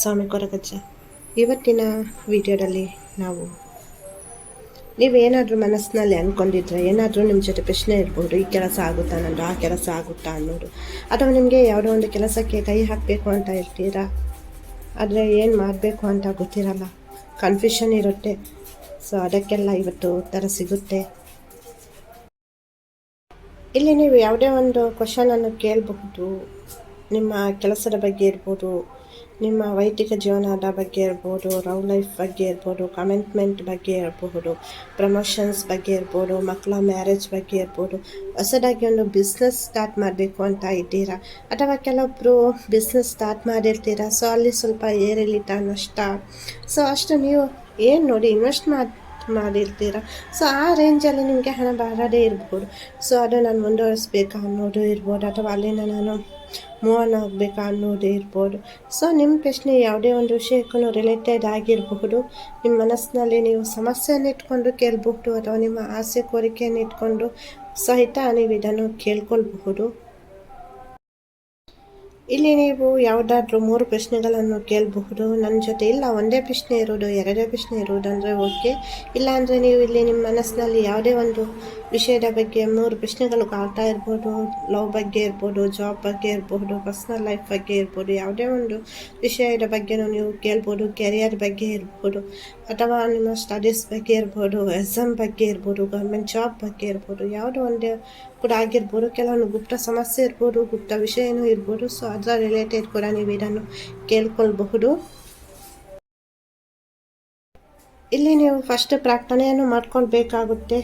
ಸ್ವಾಮಿ ಕೊರಗಜ್ಜ. ಇವತ್ತಿನ ವಿಡಿಯೋದಲ್ಲಿ ನಾವು ನೀವೇನಾದರೂ ಮನಸ್ಸಿನಲ್ಲಿ ಅಂದ್ಕೊಂಡಿದ್ರೆ ಏನಾದರೂ ನಿಮ್ಮ ಜೊತೆ ಪ್ರಶ್ನೆ ಇರ್ಬೋದು, ಈ ಕೆಲಸ ಆಗುತ್ತಾ ಅನ್ನೋದು ಆ ಕೆಲಸ ಆಗುತ್ತಾ ಅನ್ನೋದು, ಅಥವಾ ನಿಮಗೆ ಯಾವುದೋ ಒಂದು ಕೆಲಸಕ್ಕೆ ಕೈ ಹಾಕಬೇಕು ಅಂತ ಇರ್ತೀರಾ? ಆದರೆ ಏನು ಮಾಡಬೇಕು ಅಂತ ಗೊತ್ತಿರಲ್ಲ. ಕನ್ಫ್ಯೂಷನ್ ಇರುತ್ತೆ. ಸೊ ಅದಕ್ಕೆಲ್ಲ ಇವತ್ತು ಉತ್ತರ ಸಿಗುತ್ತೆ. ಇಲ್ಲಿ ನೀವು ಯಾವುದೇ ಒಂದು ಕ್ವಶನನ್ನು ಕೇಳಬಹುದು, ನಿಮ್ಮ ಕೆಲಸದ ಬಗ್ಗೆ ಇರ್ಬೋದು ನಿಮ್ಮ ವೈಯಕ್ತಿಕ ಜೀವನದ ಬಗ್ಗೆ ಇರ್ಬೋದು ರವ್ ಲೈಫ್ ಬಗ್ಗೆ ಇರ್ಬೋದು ಕಮೆಂಟ್ಮೆಂಟ್ ಬಗ್ಗೆ ಇರಬಹುದು ಪ್ರಮೋಷನ್ಸ್ ಬಗ್ಗೆ ಇರ್ಬೋದು, ಮಕ್ಕಳ ಮ್ಯಾರೇಜ್ ಬಗ್ಗೆ ಇರ್ಬೋದು, ಹೊಸದಾಗಿ ಒಂದು ಬಿಸ್ನೆಸ್ ಸ್ಟಾರ್ಟ್ ಮಾಡಬೇಕು ಅಂತ ಇದ್ದೀರಾ? ಅಥವಾ ಕೆಲವೊಬ್ಬರು ಬಿಸ್ನೆಸ್ ಸ್ಟಾರ್ಟ್ ಮಾಡಿರ್ತೀರಾ? ಸೊ ಅಲ್ಲಿ ಸ್ವಲ್ಪ ಏರಿಳಿತ, ನಷ್ಟ. ಸೊ ಅಷ್ಟು ನೀವು ಏನು ನೋಡಿ ಇನ್ವೆಸ್ಟ್ ಮಾಡಿ ಮಾಡಿರ್ತೀರ? ಸೊ ಆ ರೇಂಜಲ್ಲಿ ನಿಮಗೆ ಹಣ ಬಾರದೇ ಇರ್ಬೋದು. ಸೊ ಅದು ನಾನು ಮುಂದುವರಿಸ್ಬೇಕಾ ಅನ್ನೋದು ಇರ್ಬೋದು, ಅಥವಾ ಅಲ್ಲಿಂದ ನಾನು ಮೂವ್ ಆನ್ ಆಗಬೇಕಾ ಅನ್ನೋದು ಇರ್ಬೋದು. ಸೊ ನಿಮ್ಮ ಪ್ರಶ್ನೆ ಯಾವುದೇ ಒಂದು ವಿಷಯಕ್ಕೂ ರಿಲೇಟೆಡ್ ಆಗಿರಬಹುದು. ನಿಮ್ಮ ಮನಸ್ಸಿನಲ್ಲಿ ನೀವು ಸಮಸ್ಯೆಯನ್ನು ಇಟ್ಕೊಂಡು ಕೇಳಬಹುದು, ಅಥವಾ ನಿಮ್ಮ ಆಸೆ, ಕೋರಿಕೆಯನ್ನು ಇಟ್ಕೊಂಡು ಸಹಿತ ನೀವು ಇದನ್ನು ಕೇಳ್ಕೊಳ್ಬಹುದು. ಇಲ್ಲಿ ನೀವು ಯಾವುದಾದ್ರೂ ಮೂರು ಪ್ರಶ್ನೆಗಳನ್ನು ಕೇಳಬಹುದು. ನನ್ನ ಜೊತೆ ಇಲ್ಲ, ಒಂದೇ ಪ್ರಶ್ನೆ ಇರೋದು, ಎರಡೇ ಪ್ರಶ್ನೆ ಇರೋದಂದರೆ ಓಕೆ ಇಲ್ಲಾಂದರೆ ನೀವು ಇಲ್ಲಿ ನಿಮ್ಮ ಮನಸ್ಸಿನಲ್ಲಿ ಯಾವುದೇ ಒಂದು ವಿಷಯದ ಬಗ್ಗೆ ಮೂರು ಪ್ರಶ್ನೆಗಳು ಕಾಡ್ತಾ ಇರ್ಬೋದು. ಲವ್ ಬಗ್ಗೆ ಇರ್ಬೋದು, ಜಾಬ್ ಬಗ್ಗೆ ಇರ್ಬೋದು ಪರ್ಸ್ನಲ್ ಲೈಫ್ ಬಗ್ಗೆ ಇರ್ಬೋದು, ಯಾವುದೇ ಒಂದು ವಿಷಯದ ಬಗ್ಗೆನೂ ನೀವು ಕೇಳ್ಬೋದು ಕೆರಿಯರ್ ಬಗ್ಗೆ ಇರ್ಬೋದು, ಅಥವಾ ನಿಮ್ಮ ಸ್ಟಡೀಸ್ ಬಗ್ಗೆ ಇರ್ಬೋದು ಎಕ್ಸಾಮ್ ಬಗ್ಗೆ ಇರ್ಬೋದು ಗೌರ್ಮೆಂಟ್ ಜಾಬ್ ಬಗ್ಗೆ ಇರ್ಬೋದು, ಯಾವುದೋ ಒಂದು ಕೂಡ ಆಗಿರ್ಬೋದು. ಕೆಲವೊಂದು ಗುಪ್ತ ಸಮಸ್ಯೆ ಇರ್ಬೋದು, ಗುಪ್ತ ವಿಷಯನೂ ಇರ್ಬೋದು. ಸೊ ಅದರ ರಿಲೇಟೆಡ್ ಕೂಡ ನೀವು ಇದನ್ನು ಕೇಳ್ಕೊಳ್ಬಹುದು. ಇಲ್ಲಿ ನೀವು ಫಸ್ಟ್ ಪ್ರಾರ್ಥನೆಯನ್ನು ಮಾಡ್ಕೊಳ್ಬೇಕಾಗುತ್ತೆ.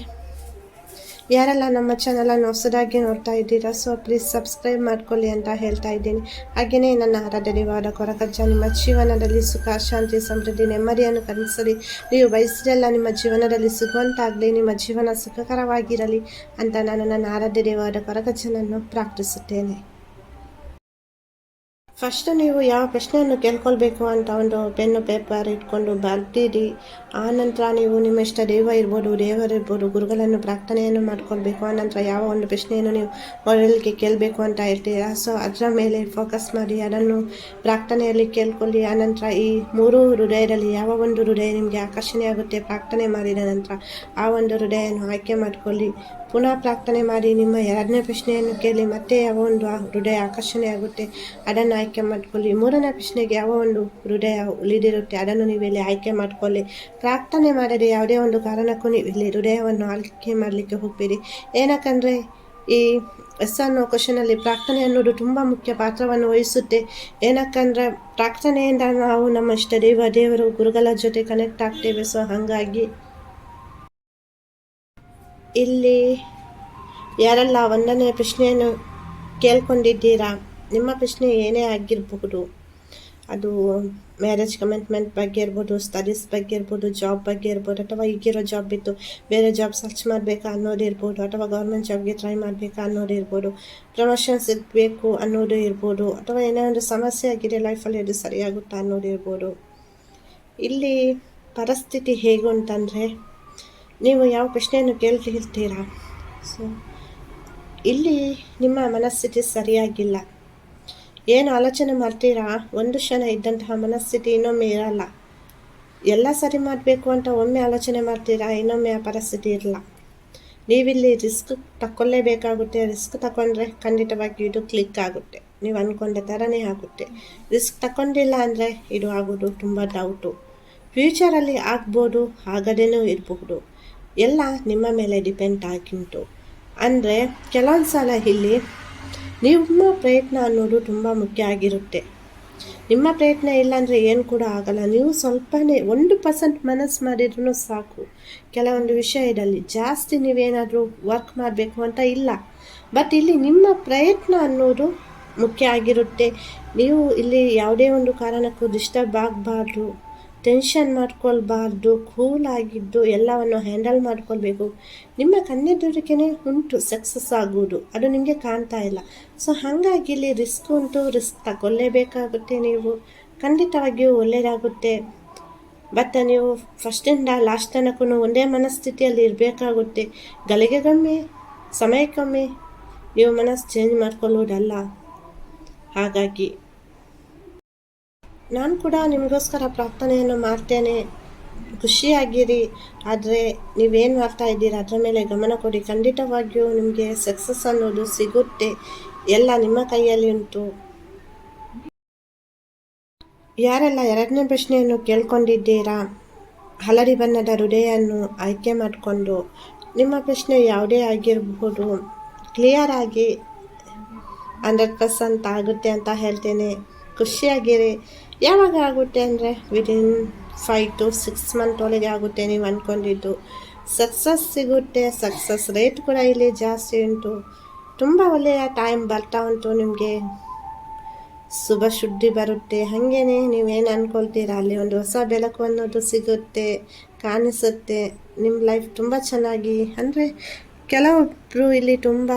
ಯಾರೆಲ್ಲ ನಮ್ಮ ಚಾನಲನ್ನು ಹೊಸದಾಗಿ ನೋಡ್ತಾ ಇದ್ದೀರಾ ಸೊ ಪ್ಲೀಸ್ ಸಬ್ಸ್ಕ್ರೈಬ್ ಮಾಡ್ಕೊಳ್ಳಿ ಅಂತ ಹೇಳ್ತಾ ಇದ್ದೀನಿ. ಹಾಗೆಯೇ ನನ್ನ ಆರಾಧನೆವಾದ ಕೊರಕಜ್ಜ, ನಿಮ್ಮ ಜೀವನದಲ್ಲಿ ಸುಖ, ಶಾಂತಿ, ಸಮೃದ್ಧಿ, ನೆಮ್ಮದಿಯನ್ನು ಕಲಿಸಲಿ ನೀವು ಬಯಸಿದೆಲ್ಲ ನಿಮ್ಮ ಜೀವನದಲ್ಲಿ ಸಿಗುವಂತಾಗಲಿ ನಿಮ್ಮ ಜೀವನ ಸುಖಕರವಾಗಿರಲಿ ಅಂತ ನಾನು ನನ್ನ ಆರಾಧನೆವಾದ ಕೊರಗಜ್ಜನನ್ನು ಪ್ರಾರ್ಥಿಸುತ್ತೇನೆ. ಫಸ್ಟ್ ನೀವು ಯಾವ ಪ್ರಶ್ನೆಯನ್ನು ಕೇಳ್ಕೊಳ್ಬೇಕು ಅಂತ ಒಂದು ಪೆನ್ನು, ಪೇಪರ್ ಇಟ್ಕೊಂಡು ಬರ್ದಿರಿ. ಆ ನಂತರ ನೀವು ನಿಮ್ಮ ಇಷ್ಟ ದೇವ ಇರ್ಬೋದು ದೇವರಿರ್ಬೋದು ಗುರುಗಳನ್ನು ಪ್ರಾರ್ಥನೆಯನ್ನು ಮಾಡ್ಕೊಳ್ಬೇಕು. ಆನಂತರ ಯಾವ ಒಂದು ಪ್ರಶ್ನೆಯನ್ನು ನೀವು ಮೊದಲಿಗೆ ಕೇಳಬೇಕು ಅಂತ ಹೇಳ್ತೀರಾ? ಸೊ ಅದರ ಮೇಲೆ ಫೋಕಸ್ ಮಾಡಿ, ಅದನ್ನು ಪ್ರಾರ್ಥನೆಯಲ್ಲಿ ಕೇಳ್ಕೊಳ್ಳಿ. ಆನಂತರ ಈ ಮೂರು ಹೃದಯದಲ್ಲಿ ಯಾವ ಒಂದು ಹೃದಯ ನಿಮಗೆ ಆಕರ್ಷಣೆ ಆಗುತ್ತೆ, ಪ್ರಾರ್ಥನೆ ಮಾಡಿದ ನಂತರ ಆ ಒಂದು ಹೃದಯವನ್ನು ಆಯ್ಕೆ ಮಾಡಿಕೊಳ್ಳಿ. ಪುನಃ ಪ್ರಾರ್ಥನೆ ಮಾಡಿ ನಿಮ್ಮ ಎರಡನೇ ಪ್ರಶ್ನೆಯನ್ನು ಕೇಳಿ ಮತ್ತೆ ಯಾವ ಒಂದು ಹೃದಯ ಆಕರ್ಷಣೆ ಆಗುತ್ತೆ, ಅದನ್ನು ಆಯ್ಕೆ ಮಾಡಿಕೊಳ್ಳಿ. ಮೂರನೇ ಪ್ರಶ್ನೆಗೆ ಯಾವ ಒಂದು ಹೃದಯ ಉಳಿದಿರುತ್ತೆ, ಅದನ್ನು ನೀವು ಇಲ್ಲಿ ಆಯ್ಕೆ ಮಾಡಿಕೊಳ್ಳಿ. ಪ್ರಾರ್ಥನೆ ಮಾಡದೆ ಯಾವುದೇ ಒಂದು ಕಾರಣಕ್ಕೂ ನೀವು ಇಲ್ಲಿ ಹೃದಯವನ್ನು ಆಯ್ಕೆ ಮಾಡಲಿಕ್ಕೆ ಹೋಗಬೇಡಿ ಏನಕ್ಕಂದರೆ, ಈ ಎಸ್ ಅನ್ನೋ ಕ್ವಶನಲ್ಲಿ ಪ್ರಾರ್ಥನೆ ಅನ್ನೋದು ತುಂಬ ಮುಖ್ಯ ಪಾತ್ರವನ್ನು ವಹಿಸುತ್ತೆ. ಏನಕ್ಕಂದ್ರೆ, ಪ್ರಾರ್ಥನೆಯಿಂದ ನಾವು ನಮ್ಮ ಇಷ್ಟ ದೇವ, ದೇವರು, ಗುರುಗಳ ಜೊತೆ ಕನೆಕ್ಟ್ ಆಗ್ತೇವೆ. ಸೊ ಹಾಗಾಗಿ ಇಲ್ಲಿ ಯಾರೆಲ್ಲ ಒಂದನೇ ಪ್ರಶ್ನೆಯನ್ನು ಕೇಳ್ಕೊಂಡಿದ್ದೀರಾ? ನಿಮ್ಮ ಪ್ರಶ್ನೆ ಏನೇ ಆಗಿರಬಹುದು. ಅದು ಮ್ಯಾರೇಜ್ ಕಮಿಟ್ಮೆಂಟ್ ಬಗ್ಗೆ ಇರ್ಬೋದು ಸ್ಟಡೀಸ್ ಬಗ್ಗೆ ಇರ್ಬೋದು ಜಾಬ್ ಬಗ್ಗೆ ಇರ್ಬೋದು, ಅಥವಾ ಈಗಿರೋ ಜಾಬ್ ಇತ್ತು ಬೇರೆ ಜಾಬ್ ಸರ್ಚ್ ಮಾಡಬೇಕಾ ಅನ್ನೋದು ಇರ್ಬೋದು, ಅಥವಾ ಗೌರ್ಮೆಂಟ್ ಜಾಬ್ಗೆ ಟ್ರೈ ಮಾಡಬೇಕಾ ಅನ್ನೋದು ಇರ್ಬೋದು ಪ್ರಮೋಷನ್ ಸಿಗಬೇಕು ಅನ್ನೋದು ಇರ್ಬೋದು, ಅಥವಾ ಏನೋ ಒಂದು ಸಮಸ್ಯೆ ಆಗಿದೆ ಲೈಫಲ್ಲಿ ಅದು ಸರಿಯಾಗುತ್ತಾ ಅನ್ನೋದು ಇರ್ಬೋದು. ಇಲ್ಲಿ ಪರಿಸ್ಥಿತಿ ಹೇಗು ಅಂತಂದರೆ ನೀವು ಯಾವ ಪ್ರಶ್ನೆಯನ್ನು ಕೇಳ್ತಿರ್ತೀರಾ ಸೊ ಇಲ್ಲಿ ನಿಮ್ಮ ಮನಸ್ಥಿತಿ ಸರಿಯಾಗಿಲ್ಲ. ಏನು ಆಲೋಚನೆ ಮಾಡ್ತೀರಾ? ಒಂದು ಕ್ಷಣ ಇದ್ದಂತಹ ಮನಸ್ಥಿತಿ ಇನ್ನೊಮ್ಮೆ ಇರಲ್ಲ. ಎಲ್ಲ ಸರಿ ಮಾಡಬೇಕು ಅಂತ ಒಮ್ಮೆ ಆಲೋಚನೆ ಮಾಡ್ತೀರಾ? ಇನ್ನೊಮ್ಮೆ ಆ ಪರಿಸ್ಥಿತಿ ಇರಲ್ಲ. ನೀವಿಲ್ಲಿ ರಿಸ್ಕ್ ತಗೊಳ್ಳೇಬೇಕಾಗುತ್ತೆ ರಿಸ್ಕ್ ತಗೊಂಡ್ರೆ ಖಂಡಿತವಾಗಿ ಇದು ಕ್ಲಿಕ್ ಆಗುತ್ತೆ. ನೀವು ಅಂದ್ಕೊಂಡ ಥರನೇ ಆಗುತ್ತೆ. ರಿಸ್ಕ್ ತಗೊಂಡಿಲ್ಲ ಅಂದರೆ ಇದು ಆಗೋದು ತುಂಬ ಡೌಟು ಫ್ಯೂಚರಲ್ಲಿ ಆಗ್ಬೋದು, ಆಗದೇನೂ ಇರಬಹುದು. ಎಲ್ಲ ನಿಮ್ಮ ಮೇಲೆ ಡಿಪೆಂಡ್ ಆಗಿಂಟು ಅಂದರೆ ಕೆಲವೊಂದು ಸಲ ಇಲ್ಲಿ ನಿಮ್ಮ ಪ್ರಯತ್ನ ಅನ್ನೋದು ತುಂಬ ಮುಖ್ಯ ಆಗಿರುತ್ತೆ. ನಿಮ್ಮ ಪ್ರಯತ್ನ ಇಲ್ಲಾಂದರೆ ಏನು ಕೂಡ ಆಗಲ್ಲ. ನೀವು ಸ್ವಲ್ಪನೇ ಒಂದು ಪರ್ಸೆಂಟ್ ಮನಸ್ಸು ಮಾಡಿದ್ರೂ ಸಾಕು. ಕೆಲವೊಂದು ವಿಷಯದಲ್ಲಿ ಜಾಸ್ತಿ ನೀವೇನಾದರೂ ವರ್ಕ್ ಮಾಡಬೇಕು ಅಂತ ಇಲ್ಲ. ಬಟ್ ಇಲ್ಲಿ ನಿಮ್ಮ ಪ್ರಯತ್ನ ಅನ್ನೋದು ಮುಖ್ಯ ಆಗಿರುತ್ತೆ. ನೀವು ಇಲ್ಲಿ ಯಾವುದೇ ಒಂದು ಕಾರಣಕ್ಕೂ ಡಿಸ್ಟರ್ಬ್ ಆಗಬಾರ್ದು. ಟೆನ್ಷನ್ ಮಾಡ್ಕೊಳ್ಬಾರ್ದು ಕೂಲಾಗಿದ್ದು ಎಲ್ಲವನ್ನು ಹ್ಯಾಂಡಲ್ ಮಾಡ್ಕೊಳ್ಬೇಕು. ನಿಮ್ಮ ಕಣ್ಣೆದುರಿಕೆನೇ ಉಂಟು, ಸಕ್ಸಸ್ ಆಗುವುದು. ಅದು ನಿಮಗೆ ಕಾಣ್ತಾ ಇಲ್ಲ. ಸೊ ಹಾಗಾಗಿ ಇಲ್ಲಿ ರಿಸ್ಕ್ ಉಂಟು, ರಿಸ್ಕ್ ತಗೊಳ್ಳೇಬೇಕಾಗುತ್ತೆ ನೀವು. ಖಂಡಿತವಾಗಿಯೂ ಒಳ್ಳೆಯದಾಗುತ್ತೆ ಬಟ್ ನೀವು ಫಸ್ಟಿಂದ ಲಾಸ್ಟ್ ತನಕ ಒಂದೇ ಮನಸ್ಥಿತಿಯಲ್ಲಿ ಇರಬೇಕಾಗುತ್ತೆ. ಗಳಿಗೆಗೊಮ್ಮೆ, ಸಮಯಕ್ಕೊಮ್ಮೆ, ನೀವು ಮನಸ್ಸು ಚೇಂಜ್ ಮಾಡ್ಕೊಳ್ಳೋದಲ್ಲ. ಹಾಗಾಗಿ ನಾನು ಕೂಡ ನಿಮಗೋಸ್ಕರ ಪ್ರಾರ್ಥನೆಯನ್ನು ಮಾಡ್ತೇನೆ. ಖುಷಿಯಾಗಿರಿ. ಆದರೆ ನೀವೇನು ಮಾಡ್ತಾ ಇದ್ದೀರಾ? ಅದರ ಮೇಲೆ ಗಮನ ಕೊಡಿ. ಖಂಡಿತವಾಗಿಯೂ ನಿಮಗೆ ಸಕ್ಸಸ್ ಅನ್ನೋದು ಸಿಗುತ್ತೆ. ಎಲ್ಲ ನಿಮ್ಮ ಕೈಯಲ್ಲಿ ಉಂಟು. ಯಾರೆಲ್ಲ ಎರಡನೇ ಪ್ರಶ್ನೆಯನ್ನು ಕೇಳ್ಕೊಂಡಿದ್ದೀರಾ? ಹಳದಿ ಬಣ್ಣದ ಹೃದಯನ್ನು ಆಯ್ಕೆ ಮಾಡಿಕೊಂಡು. ನಿಮ್ಮ ಪ್ರಶ್ನೆ ಯಾವುದೇ ಆಗಿರಬಹುದು ಕ್ಲಿಯರ್ ಆಗಿ ಹಂಡ್ರೆಡ್ ಪರ್ಸೆಂಟ್ ಆಗುತ್ತೆ ಅಂತ ಹೇಳ್ತೇನೆ. ಖುಷಿಯಾಗಿರಿ. ಯಾವಾಗ ಆಗುತ್ತೆ ಅಂದರೆ within five to six month ಒಳಗೆ ಆಗುತ್ತೆ ನೀವು ಅಂದ್ಕೊಂಡಿದ್ದು ಸಕ್ಸಸ್ ಸಿಗುತ್ತೆ ಸಕ್ಸಸ್ ರೇಟ್ ಕೂಡ ಇಲ್ಲಿ ಜಾಸ್ತಿ ಉಂಟು. ತುಂಬ ಒಳ್ಳೆಯ ಟೈಮ್ ಬರ್ತಾ ಉಂಟು ನಿಮಗೆ. ಶುಭ ಶುದ್ಧಿ ಬರುತ್ತೆ. ಹಾಗೇನೆ ನೀವೇನು ಅಂದ್ಕೊಳ್ತೀರಾ ಅಲ್ಲಿ ಒಂದು ಹೊಸ ಬೆಳಕು ಅನ್ನೋದು ಸಿಗುತ್ತೆ, ಕಾಣಿಸುತ್ತೆ. ನಿಮ್ಮ ಲೈಫ್ ತುಂಬ ಚೆನ್ನಾಗಿ, ಅಂದರೆ ಕೆಲವೊಬ್ಬರು ಇಲ್ಲಿ ತುಂಬ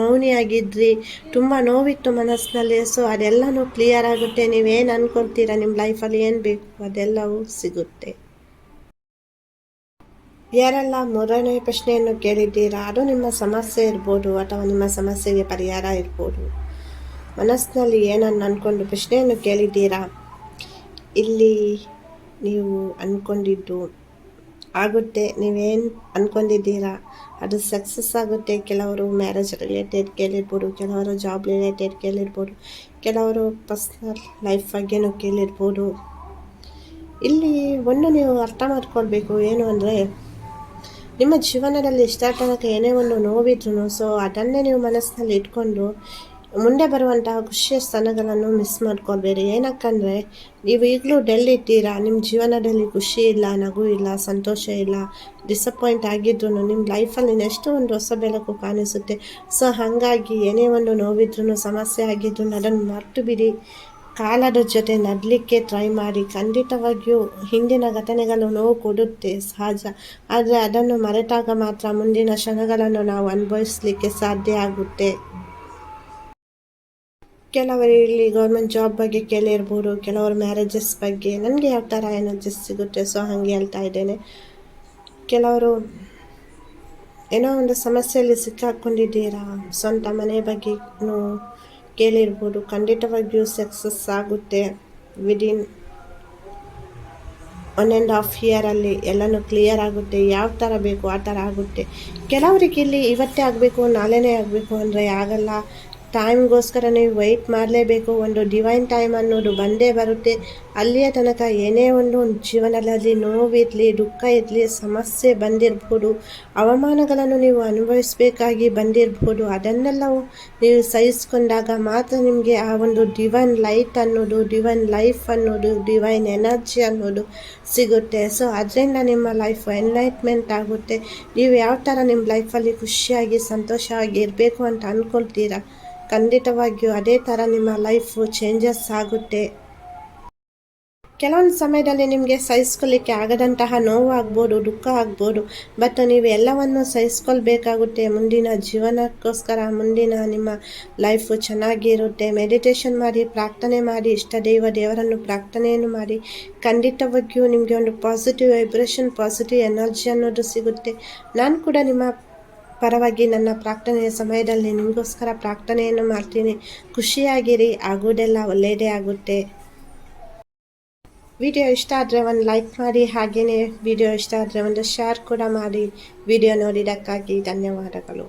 ಮೌನಿಯಾಗಿದ್ರಿ. ತುಂಬ ನೋವಿತ್ತು ಮನಸ್ಸಿನಲ್ಲಿ. ಸೊ ಅದೆಲ್ಲನೂ ಕ್ಲಿಯರ್ ಆಗುತ್ತೆ. ನೀವೇನು ಅಂದ್ಕೊಳ್ತೀರಾ ನಿಮ್ಮ ಲೈಫಲ್ಲಿ ಏನು ಬೇಕು? ಅದೆಲ್ಲವೂ ಸಿಗುತ್ತೆ. ಯಾರೆಲ್ಲ ಮೂರನೇ ಪ್ರಶ್ನೆಯನ್ನು ಕೇಳಿದ್ದೀರಾ? ಅದು ನಿಮ್ಮ ಸಮಸ್ಯೆ ಇರ್ಬೋದು, ಅಥವಾ ನಿಮ್ಮ ಸಮಸ್ಯೆಗೆ ಪರಿಹಾರ ಇರ್ಬೋದು. ಮನಸ್ಸಿನಲ್ಲಿ ಏನನ್ನು ಅಂದ್ಕೊಂಡು ಪ್ರಶ್ನೆಯನ್ನು ಕೇಳಿದ್ದೀರಾ? ಇಲ್ಲಿ ನೀವು ಅಂದ್ಕೊಂಡಿದ್ದು ಆಗುತ್ತೆ. ನೀವೇನು ಅಂದ್ಕೊಂಡಿದ್ದೀರಾ ಅದು ಸಕ್ಸಸ್ ಆಗುತ್ತೆ. ಕೆಲವರು ಮ್ಯಾರೇಜ್ ರಿಲೇಟೆಡ್ ಕೇಳಿರ್ಬೋದು, ಕೆಲವರು ಜಾಬ್ ರಿಲೇಟೆಡ್ ಕೇಳಿರ್ಬೋದು, ಕೆಲವರು ಪರ್ಸ್ನಲ್ ಲೈಫ್ ಬಗ್ಗೆನೂ ಕೇಳಿರ್ಬೋದು. ಇಲ್ಲಿ ಒಂದು ನೀವು ಅರ್ಥ ಮಾಡ್ಕೊಳ್ಬೇಕು. ಏನು ಅಂದರೆ, ನಿಮ್ಮ ಜೀವನದಲ್ಲಿ ಇಷ್ಟ ತನಕ ಏನೇ ಒಂದು ನೋವಿದ್ರು ಸೊ ಅದನ್ನೇ ನೀವು ಮನಸ್ಸಿನಲ್ಲಿ ಇಟ್ಕೊಂಡು ಮುಂದೆ ಬರುವಂತಹ ಖುಷಿಯ ಸ್ಥಾನಗಳನ್ನು ಮಿಸ್ ಮಾಡ್ಕೊಳ್ಬೇಡಿ. ಏನಕ್ಕಂದರೆ, ನೀವು ಈಗಲೂ ಡೆಲ್ ಇದ್ದೀರಾ ನಿಮ್ಮ ಜೀವನದಲ್ಲಿ ಖುಷಿ ಇಲ್ಲ, ನಗು ಇಲ್ಲ, ಸಂತೋಷ ಇಲ್ಲ ಡಿಸಪಾಯಿಂಟ್ ಆಗಿದ್ರು ನಿಮ್ಮ ಲೈಫಲ್ಲಿ ನೆಕ್ಸ್ಟ್ ಒಂದು ಹೊಸ ಬೆಳಕು ಕಾಣಿಸುತ್ತೆ. ಸೊ ಹಾಗಾಗಿ ಏನೇ ಒಂದು ನೋವಿದ್ರು ಸಮಸ್ಯೆ ಆಗಿದ್ರು ಅದನ್ನು ಮರ್ತು ಬಿಡಿ. ಕಾಲದ ಜೊತೆ ನಡಲಿಕ್ಕೆ ಟ್ರೈ ಮಾಡಿ. ಖಂಡಿತವಾಗಿಯೂ ಹಿಂದಿನ ಘಟನೆಗಳು ನೋವು ಕೊಡುತ್ತೆ, ಸಹಜ. ಆದರೆ ಅದನ್ನು ಮರೆತಾಗ ಮಾತ್ರ ಮುಂದಿನ ಕ್ಷಣಗಳನ್ನು ನಾವು ಅನುಭವಿಸಲಿಕ್ಕೆ ಸಾಧ್ಯ ಆಗುತ್ತೆ. ಕೆಲವರು ಇಲ್ಲಿ ಗೌರ್ಮೆಂಟ್ ಜಾಬ್ ಬಗ್ಗೆ ಕೇಳಿರ್ಬೋದು, ಕೆಲವರು ಮ್ಯಾರೇಜಸ್ ಬಗ್ಗೆ. ನನಗೆ ಯಾವ ಥರ ಎನರ್ಜಿಸ್ ಸಿಗುತ್ತೆ? ಸೊ ಹಾಗೆ ಹೇಳ್ತಾ ಇದ್ದೇನೆ. ಕೆಲವರು ಏನೋ ಒಂದು ಸಮಸ್ಯೆಯಲ್ಲಿ ಸಿಕ್ಕಾಕೊಂಡಿದ್ದೀರಾ? ಸ್ವಂತ ಮನೆ ಬಗ್ಗೆ ಕೇಳಿರ್ಬೋದು. ಖಂಡಿತವಾಗಿಯೂ ಸಕ್ಸಸ್ ಆಗುತ್ತೆ. ವಿದಿನ್ ಒನ್ ಆ್ಯಂಡ್ ಹಾಫ್ ಇಯರಲ್ಲಿ ಎಲ್ಲನೂ ಕ್ಲಿಯರ್ ಆಗುತ್ತೆ. ಯಾವ ಥರ ಬೇಕು ಆ ಥರ ಆಗುತ್ತೆ. ಕೆಲವರಿಗೆ ಇಲ್ಲಿ ಇವತ್ತೇ ಆಗಬೇಕು, ನಾಳೆನೇ ಆಗಬೇಕು ಅಂದರೆ ಆಗಲ್ಲ. ಟೈಮ್ಗೋಸ್ಕರ ನೀವು ವೆಯ್ಟ್ ಮಾಡಲೇಬೇಕು. ಒಂದು ಡಿವೈನ್ ಟೈಮ್ ಅನ್ನೋದು ಬಂದೇ ಬರುತ್ತೆ. ಅಲ್ಲಿಯ ತನಕ ಏನೇ ಒಂದು ಜೀವನದಲ್ಲಿ ನೋವಿರಲಿ, ದುಃಖ ಇರಲಿ, ಸಮಸ್ಯೆ ಬಂದಿರಬಹುದು ಅವಮಾನಗಳನ್ನು ನೀವು ಅನುಭವಿಸಬೇಕಾಗಿ ಬಂದಿರ್ಬೋದು, ಅದನ್ನೆಲ್ಲ ನೀವು ಸಹಿಸ್ಕೊಂಡಾಗ ಮಾತ್ರ ನಿಮಗೆ ಆ ಒಂದು ಡಿವೈನ್ ಲೈಟ್ ಅನ್ನೋದು ಡಿವೈನ್ ಲೈಫ್ ಅನ್ನೋದು ಡಿವೈನ್ ಎನರ್ಜಿ ಅನ್ನೋದು ಸಿಗುತ್ತೆ. ಸೊ ಅದರಿಂದ ನಿಮ್ಮ ಲೈಫ್ ಎನ್ಲೈಟ್ಮೆಂಟ್ ಆಗುತ್ತೆ. ನೀವು ಯಾವ ಥರ ನಿಮ್ಮ ಲೈಫಲ್ಲಿ ಖುಷಿಯಾಗಿ, ಸಂತೋಷವಾಗಿ ಇರಬೇಕು ಅಂತ ಅಂದ್ಕೊಳ್ತೀರಾ ಖಂಡಿತವಾಗಿಯೂ ಅದೇ ಥರ ನಿಮ್ಮ ಲೈಫು ಚೇಂಜಸ್ ಆಗುತ್ತೆ. ಕೆಲವೊಂದು ಸಮಯದಲ್ಲಿ ನಿಮಗೆ ಸಹಿಸ್ಕೊಳ್ಳಿಕ್ಕೆ ಆಗದಂತಹ ನೋವು ಆಗ್ಬೋದು, ದುಃಖ ಆಗ್ಬೋದು ಬಟ್ ನೀವು ಎಲ್ಲವನ್ನು ಸಹಿಸ್ಕೊಳ್ಬೇಕಾಗುತ್ತೆ. ಮುಂದಿನ ಜೀವನಕ್ಕೋಸ್ಕರ, ಮುಂದಿನ ನಿಮ್ಮ ಲೈಫು ಚೆನ್ನಾಗಿರುತ್ತೆ ಮೆಡಿಟೇಷನ್ ಮಾಡಿ, ಪ್ರಾರ್ಥನೆ ಮಾಡಿ, ಇಷ್ಟ ದೈವ ದೇವರನ್ನು ಪ್ರಾರ್ಥನೆಯನ್ನು ಮಾಡಿ, ಖಂಡಿತವಾಗಿಯೂ ನಿಮಗೆ ಒಂದು ಪಾಸಿಟಿವ್ ವೈಬ್ರೇಷನ್ ಪಾಸಿಟಿವ್ ಎನರ್ಜಿ ಅನ್ನೋದು ಸಿಗುತ್ತೆ. ನಾನು ಕೂಡ ನಿಮ್ಮ ಪರವಾಗಿ ನನ್ನ ಪ್ರಾರ್ಥನೆಯ ಸಮಯದಲ್ಲಿ ನಿಮಗೋಸ್ಕರ ಪ್ರಾರ್ಥನೆಯನ್ನು ಮಾಡ್ತೀನಿ. ಖುಷಿಯಾಗಿರಿ, ಆಗೋದೆಲ್ಲ ಒಳ್ಳೆಯದೇ ಆಗುತ್ತೆ. ವಿಡಿಯೋ ಇಷ್ಟ ಆದರೆ ಒಂದು ಲೈಕ್ ಮಾಡಿ ಹಾಗೆಯೇ ವಿಡಿಯೋ ಇಷ್ಟ ಆದರೆ ಒಂದು ಶೇರ್ ಕೂಡ ಮಾಡಿ. ವಿಡಿಯೋ ನೋಡಿದ್ದಕ್ಕಾಗಿ ಧನ್ಯವಾದಗಳು.